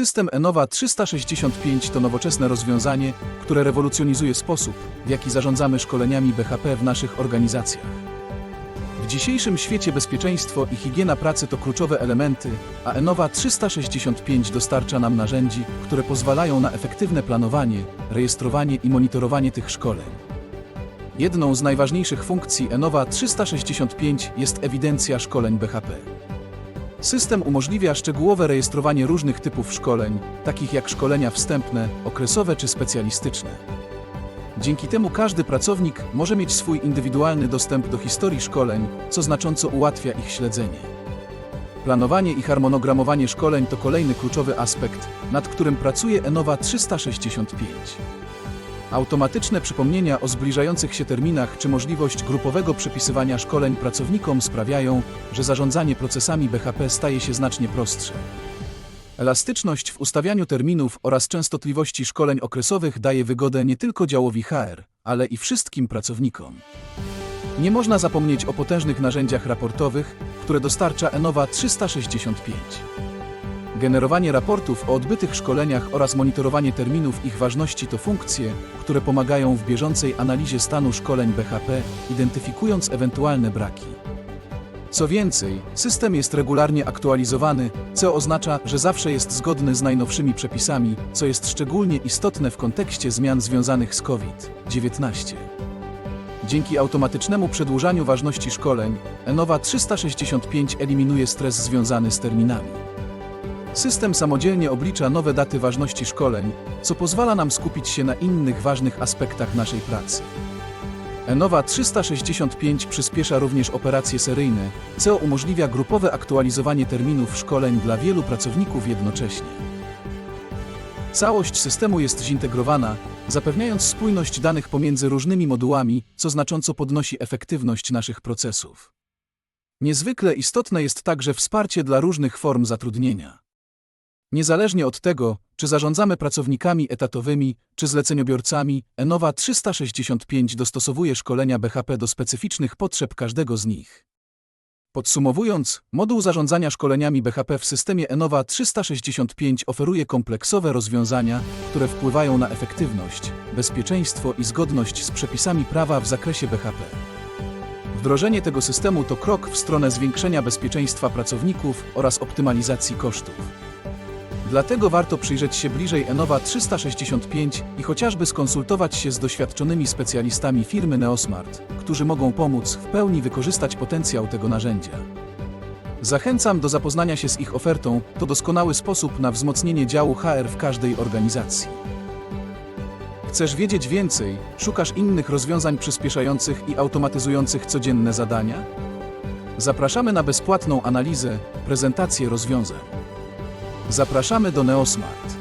System Enova 365 to nowoczesne rozwiązanie, które rewolucjonizuje sposób, w jaki zarządzamy szkoleniami BHP w naszych organizacjach. W dzisiejszym świecie bezpieczeństwo i higiena pracy to kluczowe elementy, a Enova 365 dostarcza nam narzędzi, które pozwalają na efektywne planowanie, rejestrowanie i monitorowanie tych szkoleń. Jedną z najważniejszych funkcji Enova 365 jest ewidencja szkoleń BHP. System umożliwia szczegółowe rejestrowanie różnych typów szkoleń, takich jak szkolenia wstępne, okresowe czy specjalistyczne. Dzięki temu każdy pracownik może mieć swój indywidualny dostęp do historii szkoleń, co znacząco ułatwia ich śledzenie. Planowanie i harmonogramowanie szkoleń to kolejny kluczowy aspekt, nad którym pracuje Enova 365. Automatyczne przypomnienia o zbliżających się terminach czy możliwość grupowego przypisywania szkoleń pracownikom sprawiają, że zarządzanie procesami BHP staje się znacznie prostsze. Elastyczność w ustawianiu terminów oraz częstotliwości szkoleń okresowych daje wygodę nie tylko działowi HR, ale i wszystkim pracownikom. Nie można zapomnieć o potężnych narzędziach raportowych, które dostarcza Enova 365. Generowanie raportów o odbytych szkoleniach oraz monitorowanie terminów ich ważności to funkcje, które pomagają w bieżącej analizie stanu szkoleń BHP, identyfikując ewentualne braki. Co więcej, system jest regularnie aktualizowany, co oznacza, że zawsze jest zgodny z najnowszymi przepisami, co jest szczególnie istotne w kontekście zmian związanych z COVID-19. Dzięki automatycznemu przedłużaniu ważności szkoleń, Enova 365 eliminuje stres związany z terminami. System samodzielnie oblicza nowe daty ważności szkoleń, co pozwala nam skupić się na innych ważnych aspektach naszej pracy. Enova 365 przyspiesza również operacje seryjne, co umożliwia grupowe aktualizowanie terminów szkoleń dla wielu pracowników jednocześnie. Całość systemu jest zintegrowana, zapewniając spójność danych pomiędzy różnymi modułami, co znacząco podnosi efektywność naszych procesów. Niezwykle istotne jest także wsparcie dla różnych form zatrudnienia. Niezależnie od tego, czy zarządzamy pracownikami etatowymi, czy zleceniobiorcami, Enova 365 dostosowuje szkolenia BHP do specyficznych potrzeb każdego z nich. Podsumowując, moduł zarządzania szkoleniami BHP w systemie Enova 365 oferuje kompleksowe rozwiązania, które wpływają na efektywność, bezpieczeństwo i zgodność z przepisami prawa w zakresie BHP. Wdrożenie tego systemu to krok w stronę zwiększenia bezpieczeństwa pracowników oraz optymalizacji kosztów. Dlatego warto przyjrzeć się bliżej Enova 365 i chociażby skonsultować się z doświadczonymi specjalistami firmy Neosmart, którzy mogą pomóc w pełni wykorzystać potencjał tego narzędzia. Zachęcam do zapoznania się z ich ofertą, to doskonały sposób na wzmocnienie działu HR w każdej organizacji. Chcesz wiedzieć więcej? Szukasz innych rozwiązań przyspieszających i automatyzujących codzienne zadania? Zapraszamy na bezpłatną analizę, prezentację rozwiązań. Zapraszamy do Neosmart.